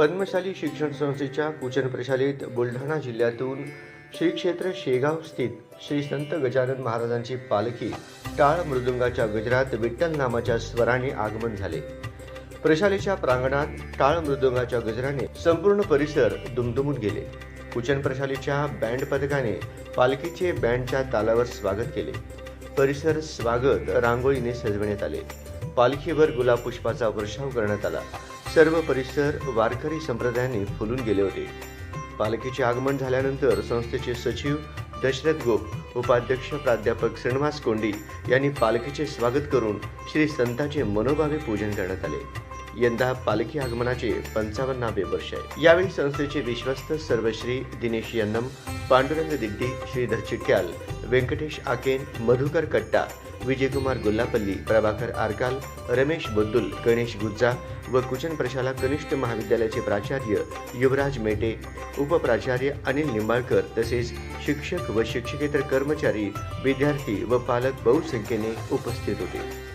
पद्मशाली शिक्षण संस्थेच्या कुचन प्रशालेत बुलढाणा जिल्ह्यातून श्री क्षेत्र शेगाव स्थित श्री संत गजानन महाराजांची पालखी टाळ मृदुंगाच्या गजरात विठ्ठल नामाच्या स्वराने आगमन झाले. प्रशालेच्या प्रांगणात टाळ मृदुंगाच्या गजराने संपूर्ण परिसर दुमदुमून गेले. कुचन प्रशालेच्या बँड पथकाने पालखीचे बँडच्या तालावर स्वागत केले. परिसर स्वागत रांगोळीने सजवण्यात आले. पालखीवर गुलाब पुष्पाचा वर्षाव करण्यात आला. सर्व परिसर वारकरी संप्रदायाने फुलून गेले होते. पालखीचे आगमन झाल्यानंतर संस्थेचे सचिव दशरथ गोप उपाध्यक्ष प्राध्यापक श्रीनिवास कोंडी यांनी पालखीचे स्वागत करून श्री संतांचे मनोभावे पूजन करण्यात आले. यंदा पालखी आगमनाचे पंचावन्नावे वर्ष आहे. यावेळी संस्थेचे विश्वस्त सर्वश्री दिनेश यन्नम पांडुरंग दिग्डी श्रीधर चिट्याल व्यंकटेश आकेन मधुकर कट्टा विजयकुमार गुल्लापल्ली प्रभाकर आरकाल रमेश बुद्दुल गणेश गुज्जा व कुचन प्रशाला कनिष्ठ महाविद्यालयाचे प्राचार्य युवराज मेटे उपप्राचार्य अनिल निंबाळकर तसेच शिक्षक व शिक्षकेतर कर्मचारी विद्यार्थी व पालक बहुसंख्येने उपस्थित होते.